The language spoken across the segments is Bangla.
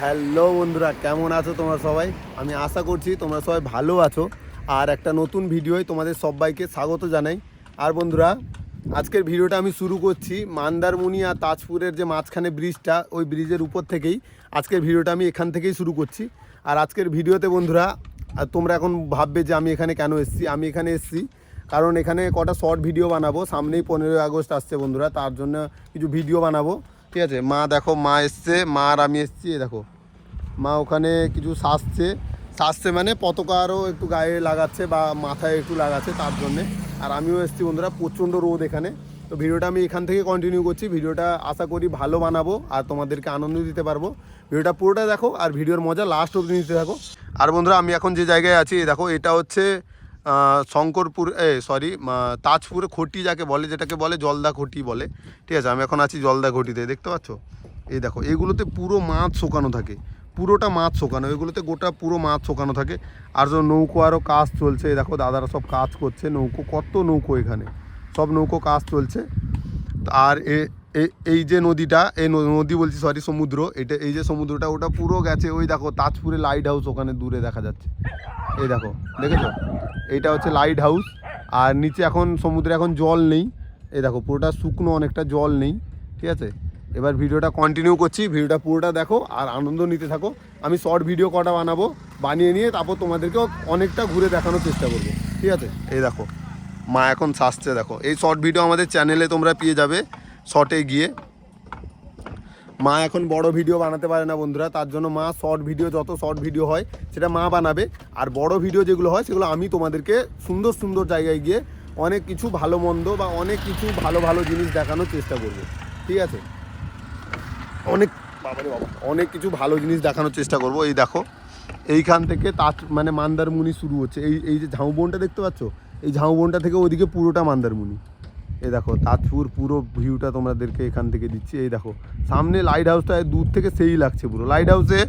হ্যালো বন্ধুরা, কেমন আছো তোমরা সবাই? আমি আশা করছি তোমরা সবাই ভালো আছো। আর একটা নতুন ভিডিওয় তোমাদের সবাইকে স্বাগত জানাই। আর বন্ধুরা, আজকের ভিডিওটা আমি শুরু করছি মান্দারমণি আর তাজপুরের যে মাঝখানে ব্রিজটা, ওই ব্রিজের উপর থেকেই। আজকের ভিডিওটা আমি এখান থেকেই শুরু করছি। আর আজকের ভিডিওতে বন্ধুরা তোমরা এখন ভাববে যে আমি এখানে কেন এসেছি? আমি এখানে এসেছি কারণ এখানে কটা শর্ট ভিডিও বানাবো, সামনেই পনেরোই আগস্ট আসছে বন্ধুরা, তার জন্য কিছু ভিডিও বানাবো। ঠিক আছে? মা দেখো, মা এসছে, মা আর আমি এসছি দেখো। মা ওখানে কিছু সাজছে। সাজছে মানে পতাকা আরও একটু গায়ে লাগাচ্ছে বা মাথায় একটু লাগাচ্ছে তার জন্যে। আর আমিও এসছি বন্ধুরা, প্রচণ্ড রোদ এখানে। তো ভিডিওটা আমি এখান থেকে কন্টিনিউ করছি। ভিডিওটা আশা করি ভালো বানাবো আর তোমাদেরকে আনন্দ দিতে পারব। ভিডিওটা পুরোটা দেখো আর ভিডিওর মজা লাস্ট অবধি নিতে থাকো। আর বন্ধুরা, আমি এখন যে জায়গায় আছি দেখো, এটা হচ্ছে শঙ্করপুর, এ সরি তাজপুরে খটি যাকে বলে, যেটাকে বলে জলদা খটি বলে, ঠিক আছে? আমি এখন আছি জলদা ঘটিতে দেখতে পাচ্ছ? এই দেখো, এগুলোতে পুরো মাছ শোকানো থাকে। পুরোটা মাছ শোকানো, এগুলোতে গোটা পুরো মাছ শোকানো থাকে। আর যে নৌকো আরও কাজ চলছে দেখো, দাদারা সব কাজ করছে, নৌকো, কত নৌকো এখানে? সব নৌকো কাজ চলছে। আর এ- এই যে নদীটা এই নদী বলছি সরি সমুদ্র। এটা, এই যে সমুদ্রটা, ওটা পুরো গেছে, ওই দেখো, তাজপুরে লাইট হাউস ওখানে দূরে দেখা যাচ্ছে। এই দেখো, দেখেছ? এইটা হচ্ছে লাইট হাউস আর নিচে এখন সমুদ্রে এখন জল নেই। এই দেখো, পুরোটা শুকনো, অনেকটা জল নেই, ঠিক আছে? এবার ভিডিওটা কন্টিনিউ করছি, ভিডিওটা পুরোটা দেখো, আর আনন্দ নিতে থাকো। আমি শর্ট ভিডিও কটা বানাবো, বানিয়ে নিয়ে তারপর তোমাদেরকেও অনেকটা ঘুরে দেখানোর চেষ্টা করব, ঠিক আছে? এই দেখো, মা এখন সাজছে, দেখো। এই শর্ট ভিডিও আমাদের চ্যানেলে তোমরা পেয়ে যাবে। শর্টে গিয়ে। মা এখন বড় ভিডিও বানাতে পারে না বন্ধুরা, তার জন্য মা শর্ট ভিডিও যত শর্ট ভিডিও হয়, সেটা মা বানাবে। আর বড় ভিডিও যেগুলো হয়, সেগুলো আমি তোমাদেরকে সুন্দর সুন্দর জায়গায় গিয়ে অনেক কিছু ভালো মন্দ বা অনেক কিছু ভালো ভালো জিনিস দেখানোর চেষ্টা করব। ঠিক আছে? অনেক অনেক কিছু ভালো জিনিস দেখানোর চেষ্টা করব। এই দেখো, এইখান থেকে তাজ মানে মান্দারমুনি শুরু হচ্ছে। এই এই যে ঝাউবনটা দেখতে পাচ্ছ? এই ঝাউবনটা থেকে ওইদিকে পুরোটা মান্দারমুনি এই দেখো, তাজপুর পুরো ভিউটা তোমাদেরকে এখান থেকে দিচ্ছি। এই দেখো, সামনে লাইট হাউসটা দূর থেকে সেই লাগছে পুরো। লাইট হাউসে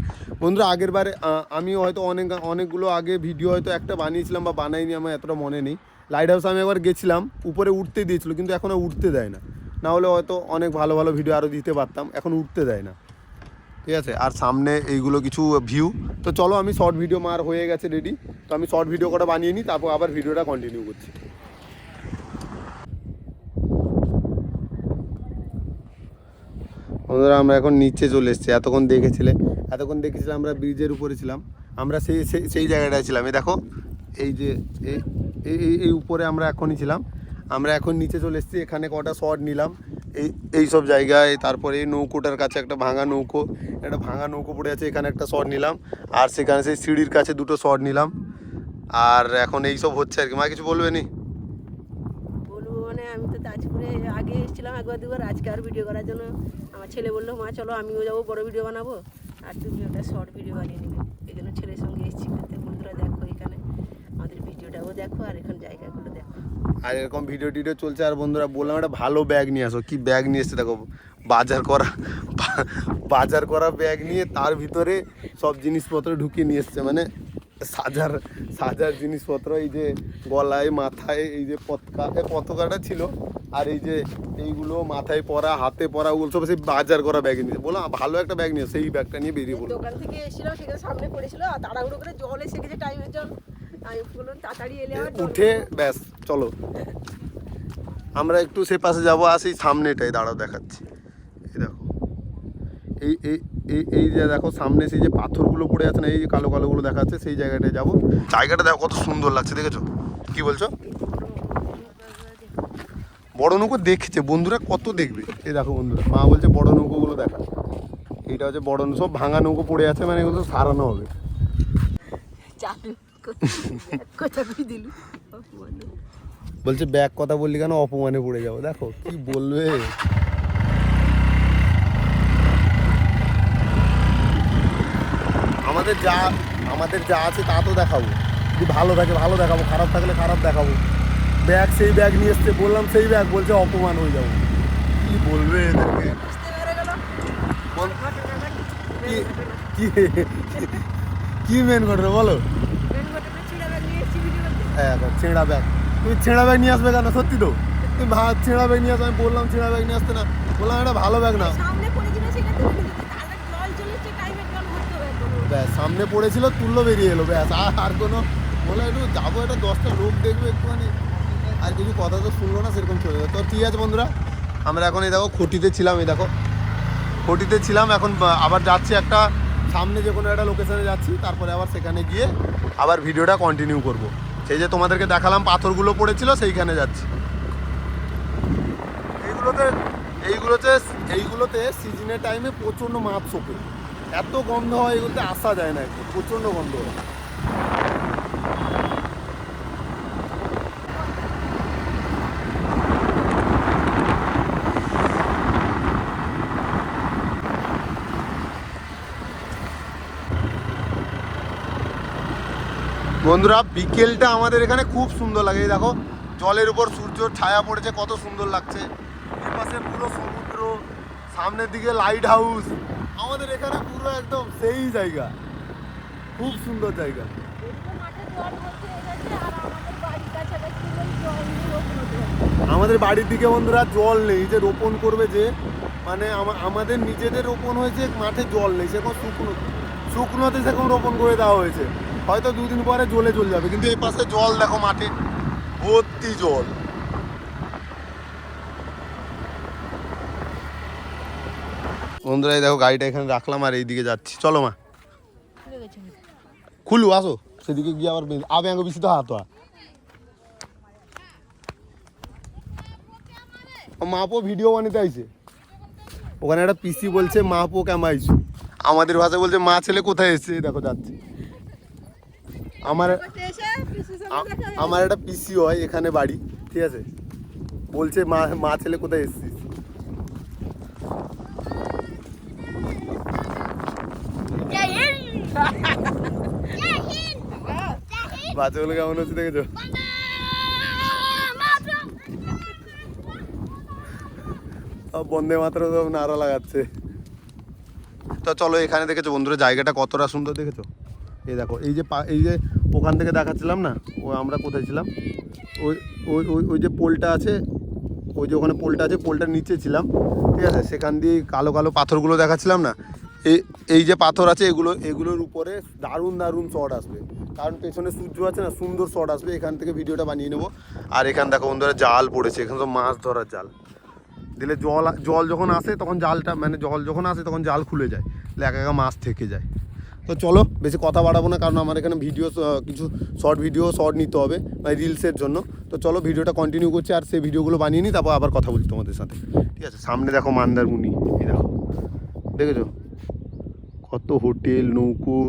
বন্ধুরা, আগের বারে আমি হয়তো অনেক, অনেকগুলো আগে ভিডিও হয়তো একটা বানিয়েছিলাম বা বানাইনি, আমার এতটা মনে নেই। লাইট হাউসে আমি একবার গেছিলাম, উপরে উঠতে দিয়েছিল, কিন্তু এখন উঠতে দেয় না। না হলে হয়তো অনেক ভালো ভালো ভিডিও আরও দিতে পারতাম, এখন উঠতে দেয় না। ঠিক আছে? আর সামনে এইগুলো কিছু ভিউ তো চলো, আমি শর্ট ভিডিও মার হয়ে গেছে রেডি তো আমি শর্ট ভিডিও কটা বানিয়ে নিই, তারপর আবার ভিডিওটা কন্টিনিউ করছি। বন্ধুরা, আমরা এখন নিচে চলে এসেছি। এতক্ষণ দেখেছিলে, এতক্ষণ দেখেছিলাম আমরা ব্রিজের উপরে ছিলাম। আমরা সেই সেই জায়গাটায় ছিলাম। এই দেখো, এই যে এই এই উপরে আমরা এখনই ছিলাম। আমরা এখন নিচে চলে এসেছি, এখানে কটা শট নিলাম। এই এই সব জায়গায়, তারপরে এই নৌকোটার কাছে একটা ভাঙা নৌকো, একটা ভাঙা নৌকো পড়ে আছে, এখানে একটা শট নিলাম। আর সেখানে সেই সিঁড়ির কাছে দুটো শট নিলাম। আর এখন এই সব হচ্ছে আর কি। মা, কিছু বলবে নি বলব মানে আমি তো তাজপুরে আগে একবার দুবার, আজকে আর ভিডিও করার জন্য আমার ছেলে বলল, মা, চলো আমিও যাব, বড় ভিডিও বানাবো। আর তুমি ওটা শর্ট ভিডিও বানিয়ে নেবে। এই জন্য ছেলের সঙ্গে এসেছি করতে বন্ধুরা দেখো এখানে, আমাদের ভিডিওটাও দেখো আর এখন জায়গাগুলো দেখো। আর এরকম ভিডিও টিডিও চলছে, আর বন্ধুরা বললাম, একটা ভালো ব্যাগ নিয়ে আসো। কি ব্যাগ নিয়ে এসছে দেখো, বাজার করা বাজার করা ব্যাগ নিয়ে তার ভিতরে সব জিনিসপত্র ঢুকিয়ে নিয়ে এসছে মানে সাজার সাজার জিনিসপত্র এই যে গলায় মাথায় এই যে পতাকা পতাকাটা ছিল। আর এই যে এইগুলো মাথায় পরা হাতে পরা ওগুলো সব সেই বাজার করা ব্যাগ নিয়েছে বললাম ভালো একটা ব্যাগ নিয়ে সেই ব্যাগটা নিয়ে বেরিয়ে পড়ল দোকান থেকে এসেছিলাম সেখানে সামনে পড়েছিল আর তাড়াহুড়ো করে জল এসে গেছে টাইমের জল তাড়াতাড়ি এলে উঠে ব্যাস চলো। আমরা একটু সে পাশে যাব আর সেই সামনেটাই দাঁড়াও দেখাচ্ছি। এই দেখো। এই এই এই এই যে দেখো সামনে সেই যে পাথরগুলো পড়ে আছে না এই যে কালো কালোগুলো দেখা যাচ্ছে সেই জায়গাটায় যাব। জায়গাটা দেখো কত সুন্দর লাগছে দেখেছ? কি বলছো? বড় নৌকো দেখছে। বন্ধুরা কত দেখবে? এই দেখো বন্ধুরা মা বলছে বড় নৌকোগুলো দেখা। এইটা হচ্ছে বড় সব ভাঙা নৌকো পড়ে আছে মানে এগুলো সারানো হবে। বলছে ব্যাগ কথা বললি কেন অপমানে পড়ে যাব। দেখো কি বলবে? আমাদের যা আমাদের যা আছে তা তো দেখাবো। যদি ভালো থাকে, ভালো দেখাবো। খারাপ থাকলে খারাপ দেখাবো। ব্যাগ সেই ব্যাগ নিয়ে এসছে, বললাম সেই ব্যাগ, বলছে অপমান হয়ে যাব। কি বলবে এদেরকে? কি মেন ঘটনা বলো? হ্যাঁ ছেঁড়া ব্যাগ। তুমি ছেঁড়া ব্যাগ নিয়ে আসবে কেন? সত্যি তো। তুমি ছেঁড়া ব্যাগ নিয়ে আসবে, আমি বললাম ছেঁড়া ব্যাগ নিয়ে আসতে না। বললাম এটা ভালো ব্যাগ না সামনে পড়েছিল সেটা তুলে নিতে তাহলে জল চলেছে টাইমের জল ভরতে হবে একদম। ব্যাস, সামনে পড়েছিল তুললো বেরিয়ে এলো, ব্যাস। আর আর কোনো বলে একটু যাব, একটা দশটা লোক দেখবে একটুখানি। আর কিছু কথা তো শুনলো না, সেরকম চলে যাবে তো ঠিক আছে বন্ধুরা, আমরা এখন এই দেখো খুঁটিতে ছিলাম, এই দেখো। খুঁটিতে ছিলাম, এখন আবার যাচ্ছি একটা সামনে যে কোনো একটা লোকেশনে যাচ্ছি, তারপরে আবার সেখানে গিয়ে আবার ভিডিওটা কন্টিনিউ করব। সেই যে তোমাদেরকে দেখালাম, পাথরগুলো পড়েছিল, সেইখানে যাচ্ছি। এইগুলোতে এইগুলোতে এইগুলোতে সিজনের টাইমে প্রচণ্ড মাছ শোকে। এত গন্ধ হয় এগুলোতে আসা যায় না একটু প্রচণ্ড গন্ধ হয়। বন্ধুরা, বিকেলটা আমাদের এখানে খুব সুন্দর লাগে। দেখো, জলের উপর সূর্যর ছায়া পড়েছে, কত সুন্দর লাগছে। এই পাশে পুরো সমুদ্র, সামনের দিকে লাইট হাউস আমাদের এখানে পুরো একদম সেই জায়গা। খুব সুন্দর জায়গা। আমাদের বাড়ির দিকে বন্ধুরা জল নেই, যে রোপণ করবে যে মানে আমাদের নিজেদের রোপণ হয়েছে, মাঠে জল নেই সেরকম শুকনো শুকনোতে সেরকম রোপণ করে দেওয়া হয়েছে। হয়তো দুদিন পরে জলে চলে যাবে, কিন্তু এই পাশে জল দেখো মাঠে, ভর্তি জল। বন্ধুরা দেখো গাড়িটা এখানে রাখলাম আর এইদিকে যাচ্ছি। চলো মা। খুলে, আসো। সেদিকে গিয়ে আবার আবে আগে বেশি তো হাত মাপো ভিডিও বানাতে আইছে। ওখানে একটা পিসি বলছে মাপো কেমন আইছো আমাদের ভাষায় বলছে, মা ছেলে কোথায় এসছে? দেখো যাচ্ছে। আমার আমার একটা পিসি হয়, এখানে বাড়ি, ঠিক আছে? বলছে, মা মা ছেলে কোথায় এসছিস বাচ্চাগুলো কেমন হচ্ছে দেখেছ? বন্দে মাত্র সব নাড়া লাগাচ্ছে। তো চলো এখানে দেখেছ বন্ধুরা, জায়গাটা কতটা সুন্দর দেখেছ? এই দেখো, এই যে এই যে ওখান থেকে দেখাচ্ছিলাম না, ও আমরা কোথায় ছিলাম? ওই ওই ওই ওই যে পোলটা আছে, ওই যে ওখানে পোলটা আছে পোলটার নিচে ছিলাম, ঠিক আছে? সেখান দিয়ে কালো কালো পাথরগুলো দেখাচ্ছিলাম না? এই এই যে পাথর আছে, এগুলো, এগুলোর উপরে দারুণ দারুণ শট আসবে। কারণ পেছনে সূর্য আছে না, সুন্দর শট আসবে, এখান থেকে ভিডিওটা বানিয়ে নেব। আর এখান দেখো বন্ধুরা জাল পড়েছে, এখানে তো মাছ ধরার জাল। দিলে জল জল যখন আসে তখন জালটা মানে জল যখন আসে তখন জাল খুলে যায় তাহলে একা একা মাছ থেকে যায়। তো চলো, বেশি কথা বাড়াবো না, কারণ আমার এখানে ভিডিও কিছু শর্ট ভিডিও শর্ট নিতে হবে মানে রিলসের জন্য। তো চলো ভিডিওটা কন্টিনিউ করছি, আর সেই ভিডিওগুলো বানিয়ে নিই, তারপর আবার কথা বলছি তোমাদের সাথে। ঠিক আছে, সামনে দেখো মান্দারমুনি দেখো। দেখেছ? কত হোটেল, নৌকো।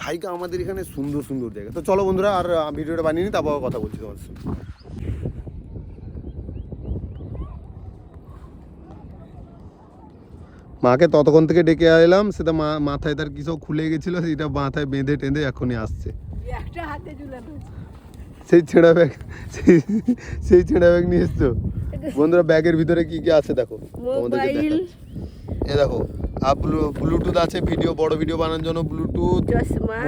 জায়গা আমাদের এখানে সুন্দর সুন্দর জায়গা। তো চলো বন্ধুরা, আর ভিডিওটা বানিয়ে নিই তারপর কথা বলছি তোমাদের সাথে। মাকে ততক্ষণ থেকে ডেকে এলাম সেটা মা, মাথায় তার কিছু খুলে গেছিল, সেটা মাথায় বেঁধে টেঁধে এখনই আসছে। একটা হাতে ঝুলানো। সেই ছেঁড়া ব্যাগ সেই ছেঁড়া ব্যাগ নিয়ে এসছো? বন্ধুরা ব্যাগের ভিতরে কি কি আছে দেখো? তোমাদেরকে এ দেখো আর ব্লু- ব্লুটুথ আছে ভিডিও বড় ভিডিও বানানোর জন্য ব্লুটুথ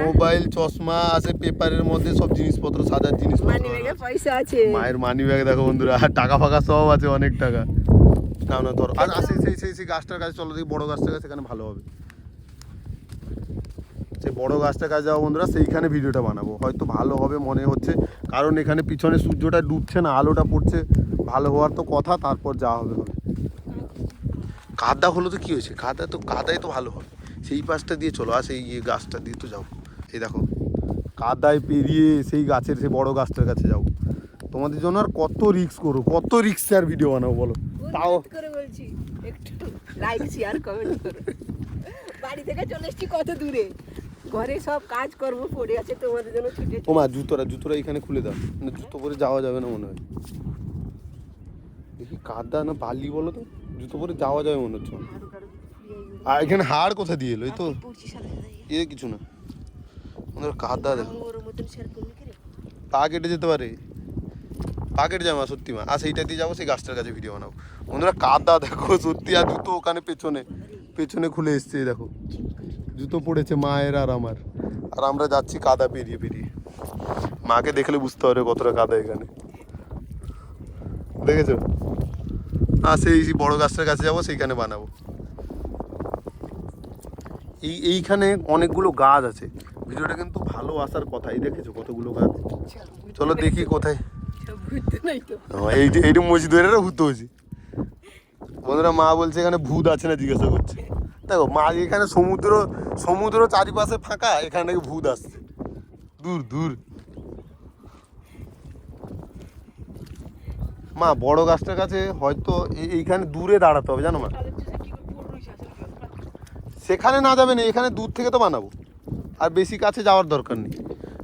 মোবাইল চশমা আছে পেপারের মধ্যে সব জিনিসপত্র সাজার জিনিসপত্র পয়সা আছে। মায়ের মানি ব্যাগ দেখো বন্ধুরা আর টাকা ফাঁকা সব আছে অনেক টাকা। না না ধরো আর আর সেই সেই সেই গাছটার কাছে চলো দেখি বড় গাছটার কাছে সেখানে ভালো হবে। সেই বড় গাছটার কাছে যাব বন্ধুরা সেইখানে ভিডিওটা বানাবো। হয়তো ভালো হবে মনে হচ্ছে। কারণ এখানে পিছনে সূর্যটা ডুবছে না আলোটা পড়ছে। ভালো হওয়ার তো কথা তারপর যা হবে হবে। কাদা হলো তো কি হয়েছে? কাদা তো কাদাই তো ভালো হবে। সেই পাশটা দিয়ে চলো আর সেই ইয়ে গাছটা দিয়ে তো যাও এই দেখো কাদায় পেরিয়ে সেই গাছের সেই বড় গাছটার কাছে যাও তোমাদের জন্য আর কত রিক্স করো কত রিক্স আর ভিডিও বানাবো বলো? তাও অনুরোধ করে বলছি একটু লাইক শেয়ার কমেন্ট করো। বাড়ি থেকে চলে এসেছি কত দূরে? ঘরে সব কাজ কর্ম পড়ে আছে তোমাদের জন্য ছুটে ও মা জুতোরা জুতোরা এখানে খুলে দাও। মানে জুতো পরে যাওয়া যাবে না মনে হয়। দেখি কাদা না বালি বলো তো? জুতো পরে যাওয়া যাবে মনে হচ্ছে। আর এখানে হাড় কোথা দিয়ে এলো? এই তো। এ কিছু না। আমাদের কাদা দেখো। করবি পা কেটে যেতে পারে। পা কেটে যাবে সত্যি মা। আর সেইটা দিয়ে যাব সেই গাছটার কাছে ভিডিও বানাবো। বন্ধুরা কাদা দেখো সত্যি। আর জুতো ওখানে পেছনে। পেছনে খুলে এসছে দেখো। জুতো পড়েছে মায়ের আর আমার। আর আমরা যাচ্ছি কাদা পেরিয়ে পেরিয়ে। মাকে দেখলে বুঝতে পারবে কতটা কাদা এখানে। দেখেছ? আর সেই বড় গাছটার কাছে যাব সেইখানে বানাবো। এই এইখানে অনেকগুলো গাছ আছে। ভিডিওটা কিন্তু ভালো আসার কথা এই দেখেছ কতগুলো গাছ? চলো দেখি কোথায়। হ্যাঁ, এই যে- এইটা মসজিদের ভূত হয়েছে। বন্ধুরা মা বলছে এখানে ভূত আছে না জিজ্ঞাসা করছে। দেখো মা এখানে সমুদ্র সমুদ্র চারিপাশে ফাঁকা এখানে নাকি ভূত আসছে। দূর দূর। মা বড় গাছটার কাছে হয়তো এই- এইখানে দূরে দাঁড়াতে হবে জানো মা? করে? সেখানে না যাবে না এখানে দূর থেকে তো বানাবো। আর বেশি কাছে যাওয়ার দরকার নেই।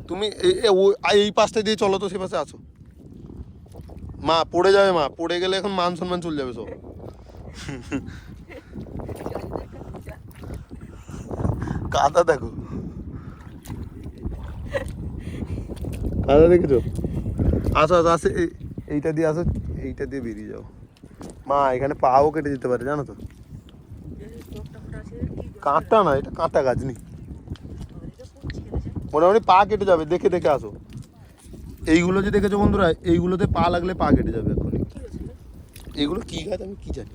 তুমি এই পাশটা দিয়ে চলো তো সে পাশে আসো মা পড়ে যাবে মা পড়ে গেলে এখন মান সম্মান চলে যাবে সব। কাদা দেখো। কাদা দেখেছ? আসো আসো আসে এই- এইটা দিয়ে আসো এইটা দিয়ে বেরিয়ে যাও। মা এখানে পাও কেটে যেতে পারে জানো তো? কাঁটা না এটা কাঁটা গাছ সে? মোটামুটি পা কেটে যাবে দেখে দেখে আসো। এইগুলো যে দেখেছ বন্ধুরা এইগুলোতে পা লাগলে পা কেটে যাবে এখনই এগুলো কি গাছ আমি কি জানি?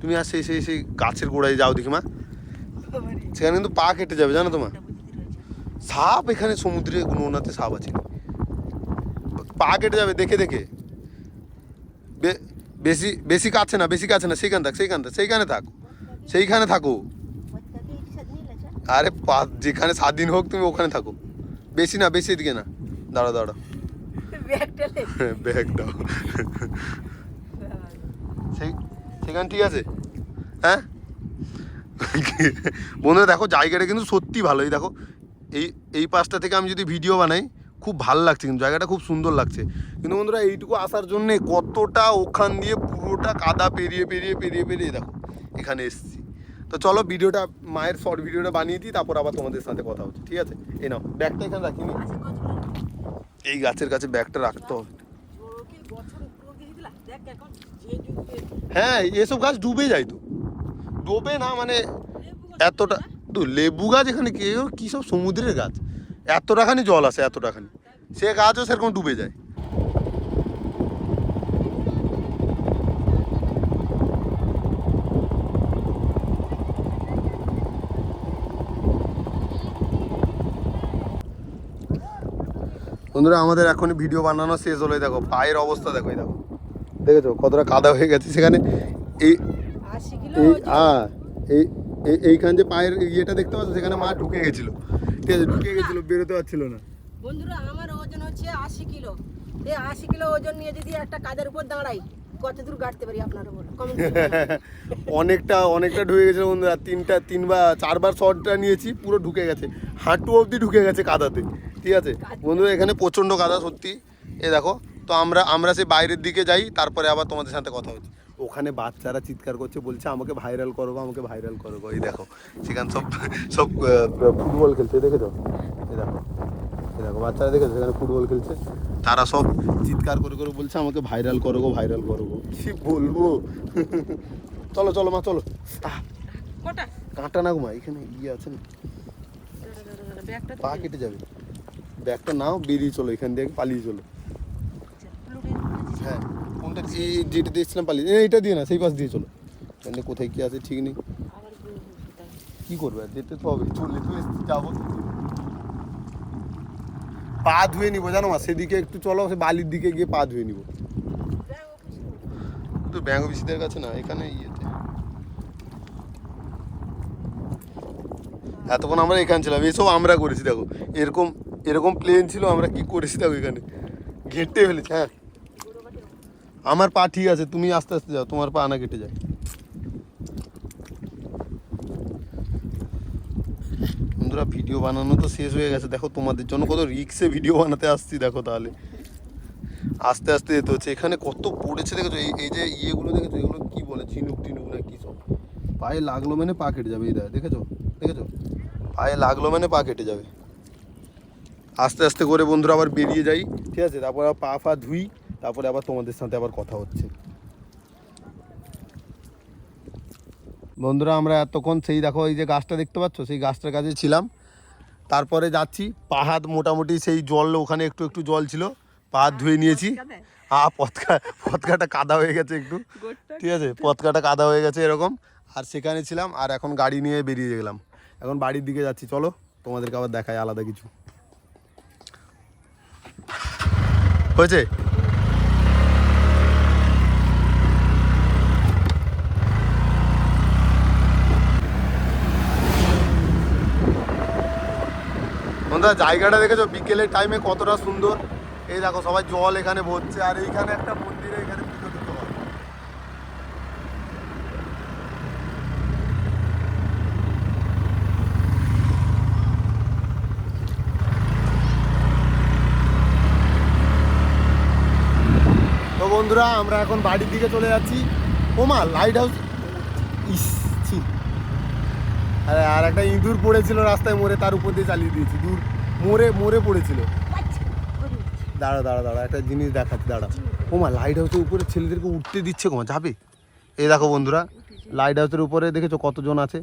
তুমি আর সেই সেই সেই গাছের গোড়ায় যাও দেখি মা। সেখানে কিন্তু পা কেটে যাবে, জানো তো মা এটা বুঝতে রয়েছে। সাপ এখানে সমুদ্রে নোনাতে সাপ আছে। পা কেটে যাবে, দেখে দেখে। বেশি বেশি কাছে না, বেশি কাছে না, সেইখানে থাক সেইখানে থাক সেইখানে থাক। সেইখানে থাকো। আরে যেখানে স্বাধীন হোক তুমি ওখানে থাকো। বেশি না, বেশি এদিকে না। দাঁড়া দাঁড়া। ব্যাগ দাও। সেই, সেখানে ঠিক আছে? হ্যাঁ? বন্ধুরা দেখো জায়গাটা কিন্তু সত্যি ভালো এই দেখো এই এই পাশটা থেকে আমি যদি ভিডিও বানাই খুব ভালো লাগছে কিন্তু জায়গাটা খুব সুন্দর লাগছে। কিন্তু বন্ধুরা এইটুকু আসার জন্যে কতটা ওখান দিয়ে পুরোটা কাদা পেরিয়ে পেরিয়ে পেরিয়ে পেরিয়ে দেখো এখানে এসছি। তো চলো ভিডিওটা মায়ের শর্ট ভিডিওটা বানিয়ে দিই তারপর আবার তোমাদের সাথে কথা হচ্ছে ঠিক আছে? এই নাও ব্যাগটা এখানে রাখিনি আচ্ছা? এই গাছের কাছে ব্যাগটা রাখতে হবে। হ্যাঁ এসব গাছ ডুবে যায় তো। ডোবে না মানে এতটা তো লেবু গাছ এখানে কি? সব সমুদ্রের গাছ? এতটাখানি জল আসে, এতটাখানি। সে গাছও সেরকম ডুবে যায়। বন্ধুরা, আমাদের এখন ভিডিও বানানো শেষ হলো। দেখো, পায়ের অবস্থা দেখো দেখো। দেখেছ? কতটা কাদা হয়ে গেছে সেখানে। এই এই। আ এই এই- এইখান যে পায়ের ইয়েটা দেখতে পাচ্ছ সেখানে মা ঢুকে গেছিল। ঠিক আছে ঢুকে গেছিল বেরোতে পারছিল না। বন্ধুরা আমার ওজন হচ্ছে আশি কিলো। এই আশি কিলো ওজন নিয়ে যদি একটা কাদের উপর দাঁড়াই কত দূর গাড়তে পারি আপনারা বলো অনেকটা অনেকটা ঢুকে গেছে বন্ধুরা তিনটা তিনবার চারবার শটটা নিয়েছি পুরো ঢুকে গেছে। হাঁটু অবধি ঢুকে গেছে কাদাতে ঠিক আছে? বন্ধুরা এখানে প্রচণ্ড কাদা সত্যি। এ দেখো তো আমরা আমরা সেই বাইরের দিকে যাই তারপরে আবার তোমাদের সাথে কথা হচ্ছে। ওখানে বাচ্চারা চিৎকার করছে বলছে আমাকে ভাইরাল করব আমাকে ভাইরাল করব এই দেখো সেখানে সব সব ফুটবল খেলছে দেখেছ? এই দেখো এই দেখো বাচ্চারা দেখেছ? সেখানে ফুটবল খেলছে। তারা সব চিৎকার করে করে বলছে আমাকে ভাইরাল করো গো ভাইরাল করো গো। কি বলব? চলো চলো মা চলো। কাঁটা? না গো মা এখানে ইয়ে আছে না? পা কেটে যাবে। ব্যাগটা নাও বেরিয়ে চলো এখান থেকে পালিয়ে চলো। হ্যাঁ। কোনটা এই যেটা দিয়েছিলাম পালিয়ে এইটা দিয়ে না, সেই পাশ দিয়ে চলো। এখানে কোথায় কি আছে, ঠিক নেই। কি করবে? আর যেতে তো হবে। চললে তো যাব। পা ধুয়ে নিবো, জানো মা? সেদিকে একটু চলো, সে বালির দিকে গিয়ে পা ধুয়ে নিবো। তো ব্যাঙ্গ বিসিদের কাছে না, এখানে ইয়েতে এতক্ষণ আমরা এখানে ছিলাম। এসব আমরা করেছি, দেখো। এরকম এরকম প্লেন ছিল, আমরা কি করেছি, দেখো এখানে। ঘেঁটে ফেলেছি হ্যাঁ। আমার পা ঠিক আছে, তুমি আস্তে আস্তে যাও, তোমার পা না কেটে যায়। বন্ধুরা, ভিডিও বানানো তো শেষ হয়ে গেছে। দেখো, তোমাদের জন্য কত রিক্সে ভিডিও বানাতে আসছি, দেখো তাহলে। আস্তে আস্তে যেতে হচ্ছে। এখানে কত পড়েছে, দেখেছ? এই এই যে ইয়েগুলো দেখেছ? এগুলো কি বলে? ঝিনুক টিনুক না কি সব? পায়ে লাগল মানে পা কেটে যাবে, এই দেখ, দেখেছ? দেখেছ? পায়ে লাগল মানে পা কেটে যাবে। আস্তে আস্তে করে বন্ধুরা, আবার বেরিয়ে যাই। ঠিক আছে, তারপর পা ফা ধুই। তারপরে আবার তোমাদের সাথে আবার কথা হচ্ছে। বন্ধুরা আমরা এতক্ষণ সেই দেখো এই যে গাছটা দেখতে পাচ্ছ? সেই গাছটার কাছে ছিলাম। তারপরে যাচ্ছি পাহাড় মোটামুটি সেই জল ওখানে একটু একটু জল ছিল। পাহাড় ধুয়ে নিয়েছি। হ্যাঁ পথকা পথকাটা কাদা হয়ে গেছে একটু। ঠিক আছে পথকাটা কাদা হয়ে গেছে এরকম। আর সেখানে ছিলাম আর এখন গাড়ি নিয়ে বেরিয়ে গেলাম। এখন বাড়ির দিকে যাচ্ছি। চলো তোমাদেরকে আবার দেখায় আলাদা কিছু। হয়েছে? বন্ধুরা, জায়গাটা দেখেছ? বিকেলের টাইমে কতটা সুন্দর। এই দেখো, সবাই জল এখানে ভরছে, আর এইখানে একটা মন্দিরে এখানে পুজো বন্ধুরা, আমরা এখন বাড়ির দিকে চলে যাচ্ছি। ওমা লাইট হাউস ইস। আরে একটা ইঁদুর পড়েছিল রাস্তায় মোড়ে তার উপর দিয়ে চালিয়ে দিয়েছি। দূর মোড়ে মোড়ে পড়েছিল। দাঁড়া দাঁড়া দাঁড়া, একটা জিনিস দেখাচ্ছি, দাঁড়া। ওমা লাইট হাউসের উপরে ছেলেদেরকে উঠতে দিচ্ছে কোমা যাবে? এই দেখো বন্ধুরা লাইট হাউসের উপরে দেখেছ কতজন আছে?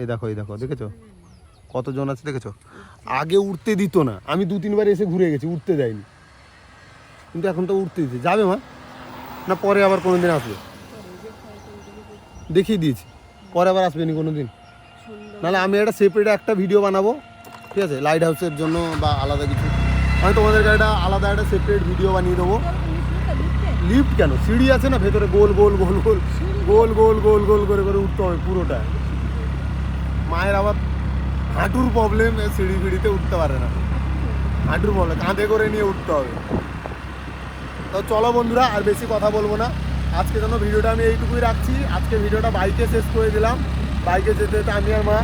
এই দেখো এই দেখো, দেখেছ? কতজন আছে দেখেছ? আগে উঠতে দিত না, আমি দু তিনবার এসে ঘুরে গেছি, উঠতে দেয়নি। কিন্তু এখন তো উঠতে দিচ্ছে। যাবে মা? না, পরে আবার কোনো দিন আসবে। দেখিয়ে দিয়েছি। পরে আবার আসবে নি কোনো দিন নাহলে আমি একটা সেপারেট একটা ভিডিও বানাবো, ঠিক আছে? লাইট হাউসের জন্য বা আলাদা কিছু। আমি তোমাদেরকে একটা আলাদা একটা সেপারেট ভিডিও বানিয়ে দেবো। লিফট কেন? সিঁড়ি আছে না ভেতরে? গোল গোল গোল গোল। গোল গোল গোল গোল করে করে উঠতে হবে পুরোটা। মায়ের আবার হাঁটুর প্রবলেম সিঁড়ি ফিড়িতে উঠতে পারে না। হাঁটুর প্রবলেম কাঁধে করে নিয়ে উঠতে হবে। তো চলো বন্ধুরা, আর বেশি কথা বলব না। আজকে জন্য ভিডিওটা আমি এইটুকুই রাখছি। আজকে ভিডিওটা বাইকে শেষ করে দিলাম। বাইকে যেতে যেতে আমি আর মা।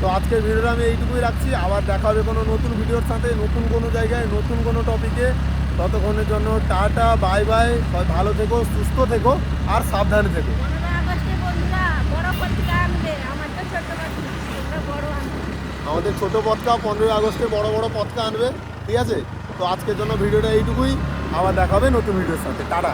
তো আজকের ভিডিওটা আমি এইটুকুই রাখছি। আবার দেখা হবে কোনো নতুন ভিডিওর সাথে নতুন কোনো জায়গায় নতুন কোনো টপিকে ততক্ষণের জন্য টাটা বাই বাই। ভালো থেকো সুস্থ থেকো আর সাবধানে থেকো। আমাদের ছোট পথকা পনেরোই আগস্টে বড় বড় পথকা আনবে। ঠিক আছে? তো আজকের জন্য ভিডিওটা এইটুকুই। আবার দেখা হবে নতুন ভিডিওর সাথে। টাটা।